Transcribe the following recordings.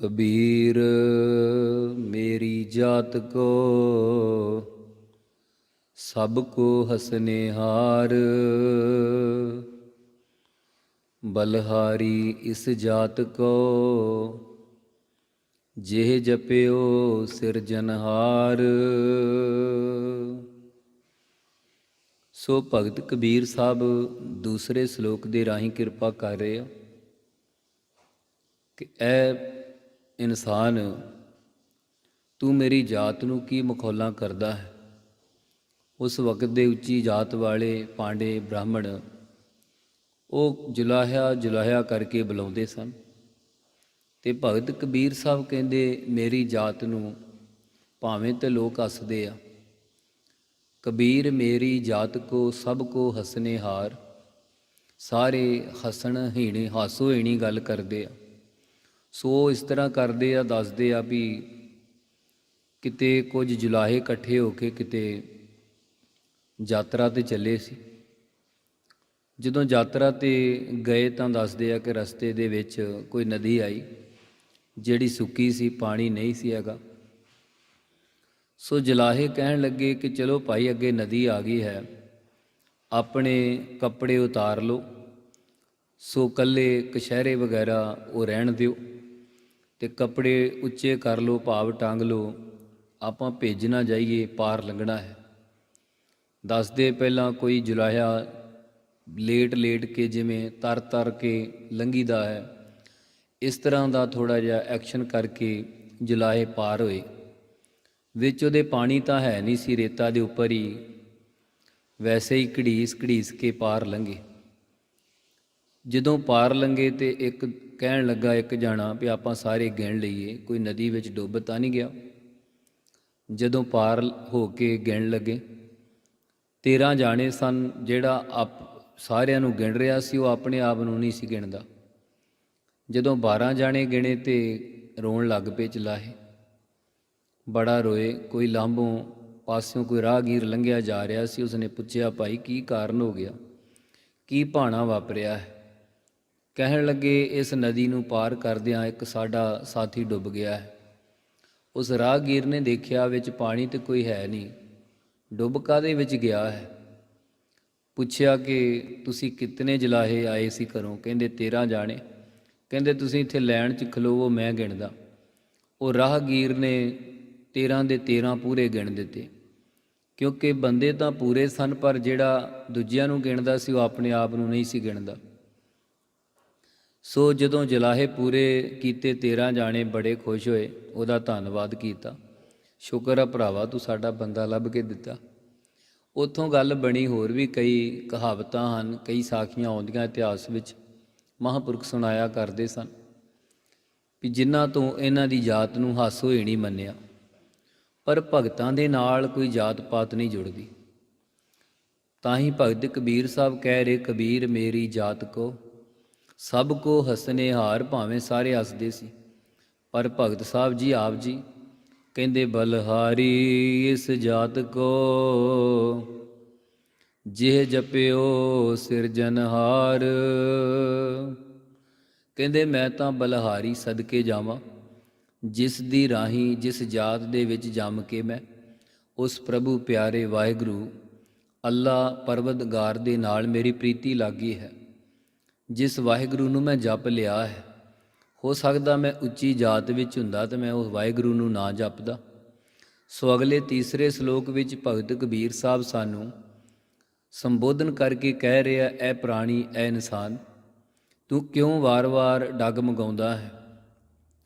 ਕਬੀਰ, ਮੇਰੀ ਜਾਤ ਕੋ ਸਭ ਕੋ ਹਸਨੇ ਹਾਰ। ਬਲਹਾਰੀ ਇਸ ਜਾਤ ਕੋ, ਜਿਹ ਜਪਿਓ ਸਿਰਜਨਹਾਰ ਸੋ ਭਗਤ ਕਬੀਰ ਸਾਹਿਬ, ਦੂਸਰੇ ਸ਼ਲੋਕ ਦੇ ਰਾਹੀਂ ਕਿਰਪਾ ਕਰ ਰਹੇ ਆ ਕਿ ਐ ਇਨਸਾਨ, ਤੂੰ ਮੇਰੀ ਜਾਤ ਨੂੰ ਕੀ ਮਖੌਲਾਂ ਕਰਦਾ ਹੈ? ਉਸ ਵਕਤ ਦੇ ਉੱਚੀ ਜਾਤ ਵਾਲੇ ਪਾਂਡੇ ਬ੍ਰਾਹਮਣ ਉਹ ਜੁਲਾਹਿਆ ਜੁਲਾਹਿਆ ਕਰਕੇ ਬੁਲਾਉਂਦੇ ਸਨ ਤੇ ਭਗਤ ਕਬੀਰ ਸਾਹਿਬ ਕਹਿੰਦੇ, ਮੇਰੀ ਜਾਤ ਨੂੰ ਭਾਵੇਂ ਤੇ ਲੋਕ ਹੱਸਦੇ ਆ, ਕਬੀਰ ਮੇਰੀ ਜਾਤ ਕੋ ਸਭ ਕੋ ਹਸਨੇ ਹਾਰ ਸਾਰੇ ਹਸਣ ਹੀਣੇ ਹਾਸੋ ਹੀਣੀ ਗੱਲ ਕਰਦੇ ਆ। ਸੋ ਇਸ ਤਰ੍ਹਾਂ ਕਰਦੇ ਆ, ਦੱਸਦੇ ਆ ਵੀ ਕਿਤੇ ਕੁਝ ਜੁਲਾਹੇ ਇਕੱਠੇ ਹੋ ਕੇ ਕਿਤੇ ਯਾਤਰਾ ਤੇ ਚੱਲੇ ਸੀ। ਜਦੋਂ ਯਾਤਰਾ ਤੇ ਗਏ ਤਾਂ ਦੱਸਦੇ ਆ ਕਿ ਰਸਤੇ ਦੇ ਵਿੱਚ ਕੋਈ ਨਦੀ ਆਈ, ਜਿਹੜੀ ਸੁੱਕੀ ਸੀ, ਪਾਣੀ ਨਹੀਂ ਸੀ ਹੈਗਾ। ਸੋ ਜਲਾਹੇ ਕਹਿਣ ਲੱਗੇ ਕਿ ਚਲੋ ਭਾਈ, ਅੱਗੇ ਨਦੀ ਆ ਗਈ ਹੈ, ਆਪਣੇ ਕੱਪੜੇ ਉਤਾਰ ਲਓ, ਸੋ ਕੱਲੇ ਕਸ਼ਹਿਰੇ ਵਗੈਰਾ ਉਹ ਰਹਿਣ ਦਿਓ। ਤੇ ਕੱਪੜੇ ਉੱਚੇ ਕਰ ਲਓ, ਭਾਵ ਟੰਗ ਲਓ। ਆਪਾਂ ਭੇਜ ਨਾ ਜਾਈਏ, ਪਾਰ ਲੰਘਣਾ ਹੈ। ਦੱਸਦੇ ਪਹਿਲਾਂ ਕੋਈ ਜੁਲਾਇਆ ਲੇਟ ਲੇਟ ਕੇ ਜਿਵੇਂ ਤਰ ਤਰ ਕੇ ਲੰਘੀਦਾ ਹੈ। ਇਸ ਤਰ੍ਹਾਂ ਦਾ ਥੋੜਾ ਜਿਹਾ ਐਕਸ਼ਨ ਕਰਕੇ ਜੁਲਾਹੇ ਪਾਰ ਹੋਏ। ਵਿੱਚ ਉਹਦੇ ਪਾਣੀ ਤਾਂ ਹੈ ਨਹੀਂ ਸੀ ਰੇਤਾ ਦੇ ਉੱਪਰ ਹੀ। ਵੈਸੇ ਹੀ ਘੜੀਸ ਘੜੀਸ ਕੇ ਪਾਰ ਲੰਘੇ। ਜਦੋਂ ਪਾਰ ਲੰਘੇ ਤੇ ਇੱਕ ਕਹਿਣ ਲੱਗਾ ਇੱਕ ਜਾਣਾ ਵੀ ਆਪਾਂ ਸਾਰੇ ਗਿਣ ਲਈਏ, ਕੋਈ ਨਦੀ ਵਿੱਚ ਡੁੱਬ ਤਾਂ ਨਹੀਂ ਗਿਆ। ਜਦੋਂ ਪਾਰ ਹੋ ਕੇ ਗਿਣ ਲੱਗੇ 13 ਜਾਣੇ ਸਨ ਜਿਹੜਾ ਆਪ ਸਾਰਿਆਂ ਨੂੰ ਗਿਣ ਰਿਹਾ ਸੀ, ਉਹ ਆਪਣੇ ਆਪ ਨੂੰ ਨਹੀਂ ਸੀ ਗਿਣਦਾ। ਜਦੋਂ 12 ਜਾਣੇ ਗਿਣੇ ਤੇ ਰੋਣ ਲੱਗ ਪਏ ਚਲਾਹੇ। ਬੜਾ ਰੋਏ, ਕੋਈ ਲਾਂਭੋਂ ਪਾਸਿਓਂ ਕੋਈ ਰਾਹਗੀਰ ਲੰਘਿਆ ਜਾ ਰਿਹਾ ਸੀ, ਉਸਨੇ ਪੁੱਛਿਆ, ਭਾਈ, ਕੀ ਕਾਰਨ ਹੋ ਗਿਆ? ਕੀ ਭਾਣਾ ਵਾਪਰਿਆ ਹੈ? ਕਹਿਣ ਲੱਗੇ, ਇਸ ਨਦੀ ਨੂੰ ਪਾਰ ਕਰਦਿਆਂ ਇੱਕ ਸਾਡਾ ਸਾਥੀ ਡੁੱਬ ਗਿਆ ਹੈ। ਉਸ ਰਾਹਗੀਰ ਨੇ ਦੇਖਿਆ, ਵਿੱਚ ਪਾਣੀ ਤੇ ਕੋਈ ਹੈ ਨਹੀਂ। ਡੁੱਬ ਕਾਦੇ ਵਿੱਚ ਗਿਆ ਹੈ? ਪੁੱਛਿਆ ਕਿ, ਤੁਸੀਂ ਕਿਤਨੇ ਜਲਾਹੇ ਆਏ ਸੀ ਘਰੋਂ? ਕਹਿੰਦੇ 13 ਜਾਣੇ। ਕਹਿੰਦੇ, ਤੁਸੀਂ ਇੱਥੇ ਲੈਣ 'ਚ ਖਲੋਵੋ, ਮੈਂ ਗਿਣਦਾ। ਉਹ ਰਾਹਗੀਰ ਨੇ 13 ਦੇ 13 ਪੂਰੇ ਗਿਣ ਦਿੱਤੇ। ਕਿਉਂਕਿ ਬੰਦੇ ਤਾਂ ਪੂਰੇ ਸਨ, ਪਰ ਜਿਹੜਾ ਦੂਜਿਆਂ ਨੂੰ ਗਿਣਦਾ ਸੀ, ਉਹ ਆਪਣੇ ਆਪ ਨੂੰ ਨਹੀਂ ਸੀ ਗਿਣਦਾ। ਸੋ ਜਦੋਂ ਜਲਾਹੇ ਪੂਰੇ ਕੀਤੇ 13 ਜਾਣੇ ਬੜੇ ਖੁਸ਼ ਹੋਏ, ਉਹਦਾ ਧੰਨਵਾਦ ਕੀਤਾ। ਸ਼ੁਕਰ ਆ ਭਰਾਵਾ, ਤੂੰ ਸਾਡਾ ਬੰਦਾ ਲੱਭ ਕੇ ਦਿੱਤਾ। ਉੱਥੋਂ ਗੱਲ ਬਣੀ, ਹੋਰ ਵੀ ਕਈ ਕਹਾਵਤਾਂ ਹਨ, ਕਈ ਸਾਖੀਆਂ ਆਉਂਦੀਆਂ ਇਤਿਹਾਸ ਵਿੱਚ, ਮਹਾਂਪੁਰਖ ਸੁਣਾਇਆ ਕਰਦੇ ਸਨ ਵੀ ਜਿਨ੍ਹਾਂ ਤੋਂ ਇਹਨਾਂ ਦੀ ਜਾਤ ਨੂੰ ਹਾਸੋ ਹੀ ਨਹੀਂ ਮੰਨਿਆ, ਪਰ ਭਗਤਾਂ ਦੇ ਨਾਲ ਕੋਈ ਜਾਤ ਪਾਤ ਨਹੀਂ ਜੁੜਦੀ। ਤਾਂ ਹੀ ਭਗਤ ਕਬੀਰ ਸਾਹਿਬ ਕਹਿ ਰਹੇ, ਕਬੀਰ ਮੇਰੀ ਜਾਤ ਕੋ ਸਭ ਕੋ ਹਸਨੇ ਹਾਰ ਭਾਵੇਂ ਸਾਰੇ ਹੱਸਦੇ ਸੀ। ਪਰ ਭਗਤ ਸਾਹਿਬ ਜੀ ਆਪ ਜੀ ਕਹਿੰਦੇ, ਬਲਹਾਰੀ ਇਸ ਜਾਤ ਕੋ, ਜਿਹ ਜਪਿਓ ਸਿਰਜਨਹਾਰ ਕਹਿੰਦੇ, ਮੈਂ ਤਾਂ ਬਲਹਾਰੀ ਸਦਕੇ ਜਾਵਾਂ, ਜਿਸ ਦੀ ਰਾਹੀਂ, ਜਿਸ ਜਾਤ ਦੇ ਵਿੱਚ ਜੰਮ ਕੇ ਮੈਂ, ਉਸ ਪ੍ਰਭੂ ਪਿਆਰੇ ਵਾਹਿਗੁਰੂ, ਅੱਲਾ ਪਰਵਤਗਾਰ ਦੇ ਨਾਲ ਮੇਰੀ ਪ੍ਰੀਤੀ ਲੱਗੀ ਹੈ। ਜਿਸ ਵਾਹਿਗੁਰੂ ਨੂੰ ਮੈਂ ਜਪ ਲਿਆ ਹੈ, ਹੋ ਸਕਦਾ ਮੈਂ ਉੱਚੀ ਜਾਤ ਵਿੱਚ ਹੁੰਦਾ ਤੇ ਮੈਂ ਉਸ ਵਾਹਿਗੁਰੂ ਨੂੰ ਨਾ ਜਪਦਾ। ਸੋ ਅਗਲੇ ਤੀਸਰੇ ਸ਼ਲੋਕ ਵਿੱਚ ਭਗਤ ਕਬੀਰ ਸਾਹਿਬ ਸਾਨੂੰ ਸੰਬੋਧਨ ਕਰਕੇ ਕਹਿ ਰਿਹਾ, ਐ ਪ੍ਰਾਣੀ, ਐ ਇਨਸਾਨ, ਤੂੰ ਕਿਉਂ ਵਾਰ-ਵਾਰ ਡਗ ਮਗਾਉਂਦਾ ਹੈ?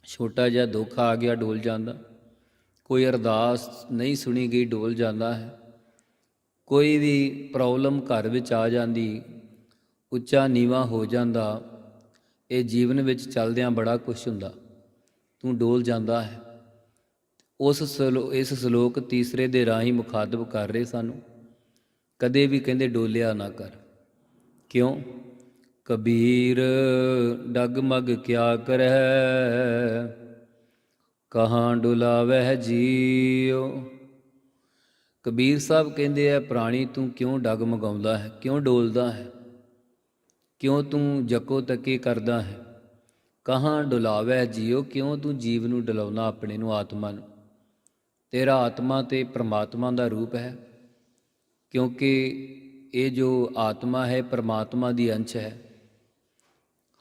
ਛੋਟਾ ਜਿਹਾ ਦੁੱਖ ਆ ਗਿਆ, ਡੋਲ ਜਾਂਦਾ। ਕੋਈ ਅਰਦਾਸ ਨਹੀਂ ਸੁਣੀ ਗਈ, ਡੋਲ ਜਾਂਦਾ ਹੈ। ਕੋਈ ਵੀ ਪ੍ਰੋਬਲਮ ਘਰ ਵਿੱਚ ਆ ਜਾਂਦੀ ਉੱਚਾ ਨੀਵਾ ਹੋ ਜਾਂਦਾ, ਇਹ ਜੀਵਨ ਵਿੱਚ ਚੱਲਦਿਆਂ ਬੜਾ ਕੁਝ ਹੁੰਦਾ। ਤੂੰ ਡੋਲ ਜਾਂਦਾ ਹੈ। ਉਸ ਸਲੋ, ਇਸ ਸ਼ਲੋਕ ਤੀਸਰੇ ਦੇ ਰਾਹੀਂ ਮੁਖਾਤਬ ਕਰ ਰਹੇ ਸਾਨੂੰ। ਕਦੇ ਵੀ ਕਹਿੰਦੇ ਡੋਲਿਆ ਨਾ ਕਰ। ਕਿਉਂ? ਕਬੀਰ ਡਗਮਗ ਕਿਆ ਕਰੈ? ਕਹਾਂ ਡੁਲਾਵਹਿ ਜੀਉ? ਕਬੀਰ ਸਾਹਿਬ ਕਹਿੰਦੇ ਆ, ਪ੍ਰਾਣੀ, ਤੂੰ ਕਿਉਂ ਡਗਮਗਾਉਂਦਾ ਹੈ? ਕਿਉਂ ਡੋਲਦਾ ਹੈ? ਕਿਉਂ ਤੂੰ ਜਕੋ ਤੱਕੇ ਕਰਦਾ ਹੈ? ਕਹਾਂ ਡੁਲਾਵੈ ਜਿਉ ਕਿਉਂ ਤੂੰ ਜੀਵ ਨੂੰ ਡਲਾਉਣਾ ਆਪਣੇ ਨੂੰ ਆਤਮਾ ਨੂੰ? ਤੇਰਾ ਆਤਮਾ ਤੇ ਪ੍ਰਮਾਤਮਾ ਦਾ ਰੂਪ ਹੈ, ਕਿਉਂਕਿ ਇਹ ਜੋ ਆਤਮਾ ਹੈ, ਪ੍ਰਮਾਤਮਾ ਦੀ ਅੰਸ਼ ਹੈ।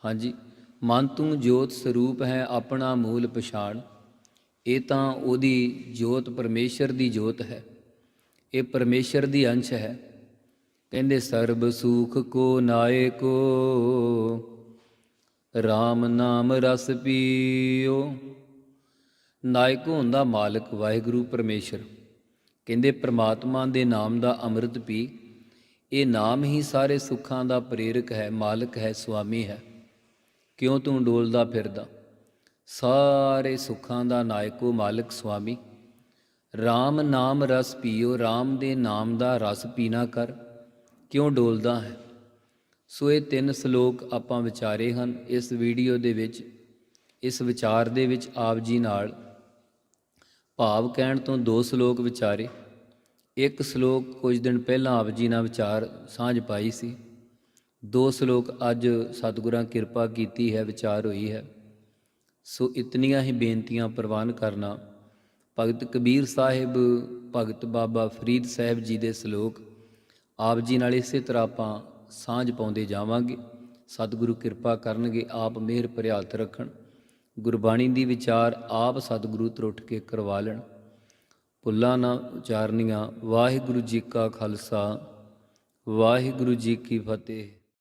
ਹਾਂਜੀ, ਮਨ ਤੂੰ ਜੋਤ ਸਰੂਪ ਹੈ, ਆਪਣਾ ਮੂਲ ਪਛਾਣ। ਇਹ ਤਾਂ ਉਹਦੀ ਜੋਤ ਪਰਮੇਸ਼ਰ ਦੀ ਜੋਤ ਹੈ। ਇਹ ਪਰਮੇਸ਼ਰ ਦੀ ਅੰਸ਼ ਹੈ। ਕਹਿੰਦੇ, ਸਰਬ ਸੁਖ ਕੋ ਨਾਏ ਕੋ RAM ਨਾਮ ਰਸ ਪੀਓ। ਨਾਇਕ ਹੁੰਦਾ ਮਾਲਕ ਵਾਹਿਗੁਰੂ ਪਰਮੇਸ਼ਰ। ਕਹਿੰਦੇ, ਪ੍ਰਮਾਤਮਾ ਦੇ ਨਾਮ ਦਾ ਅੰਮ੍ਰਿਤ ਪੀ। ਇਹ ਨਾਮ ਹੀ ਸਾਰੇ ਸੁੱਖਾਂ ਦਾ ਪ੍ਰੇਰਕ ਹੈ, ਮਾਲਕ ਹੈ, ਸੁਆਮੀ ਹੈ। ਕਿਉਂ ਤੂੰ ਡੋਲਦਾ ਫਿਰਦਾ? ਸਾਰੇ ਸੁੱਖਾਂ ਦਾ ਨਾਇਕੋ ਮਾਲਕ ਸੁਆਮੀ। RAM ਨਾਮ ਰਸ ਪੀਓ RAM ਦੇ ਨਾਮ ਦਾ ਰਸ ਪੀਣਾ ਕਰ। ਕਿਉਂ ਡੋਲਦਾ ਹੈ? ਸੋ ਇਹ ਤਿੰਨ ਸ਼ਲੋਕ ਆਪਾਂ ਵਿਚਾਰੇ ਹਨ। ਇਸ ਵੀਡੀਓ ਦੇ ਵਿੱਚ, ਇਸ ਵਿਚਾਰ ਦੇ ਵਿੱਚ ਆਪ ਜੀ ਨਾਲ ਭਾਵ ਕਹਿਣ ਤੋਂ ਦੋ ਸ਼ਲੋਕ ਵਿਚਾਰੇ। ਇੱਕ ਸ਼ਲੋਕ ਕੁਝ ਦਿਨ ਪਹਿਲਾਂ ਆਪ ਜੀ ਨਾਲ ਵਿਚਾਰ ਸਾਂਝ ਪਾਈ ਸੀ। ਦੋ ਸ਼ਲੋਕ ਅੱਜ ਸਤਿਗੁਰਾਂ ਕਿਰਪਾ ਕੀਤੀ ਹੈ, ਵਿਚਾਰ ਹੋਈ ਹੈ। ਸੋ ਇਤਨੀਆਂ ਹੀ ਬੇਨਤੀਆਂ ਪ੍ਰਵਾਨ ਕਰਨਾ। ਭਗਤ ਕਬੀਰ ਸਾਹਿਬ, ਭਗਤ ਬਾਬਾ ਫਰੀਦ ਸਾਹਿਬ ਜੀ ਦੇ ਸ਼ਲੋਕ ਆਪ ਜੀ ਨਾਲ ਇਸੇ ਤਰ੍ਹਾਂ ਆਪਾਂ ਸਾਂਝ ਪਾਉਂਦੇ ਜਾਵਾਂਗੇ। ਸਤਿਗੁਰੂ ਕਿਰਪਾ ਕਰਨਗੇ, ਆਪ ਮਿਹਰ ਭਰਿਆ ਰੱਖਣ। ਗੁਰਬਾਣੀ ਦੀ ਵਿਚਾਰ ਆਪ ਸਤਿਗੁਰੂ ਤਰੁੱਠ ਕੇ ਕਰਵਾ ਲੈਣ। ਭੁੱਲਾਂ ਨਾ ਉਚਾਰਨੀਆਂ, ਵਾਹਿਗੁਰੂ ਜੀ ਕਾ ਖਾਲਸਾ, ਵਾਹਿਗੁਰੂ ਜੀ ਕੀ ਫਤਿਹ।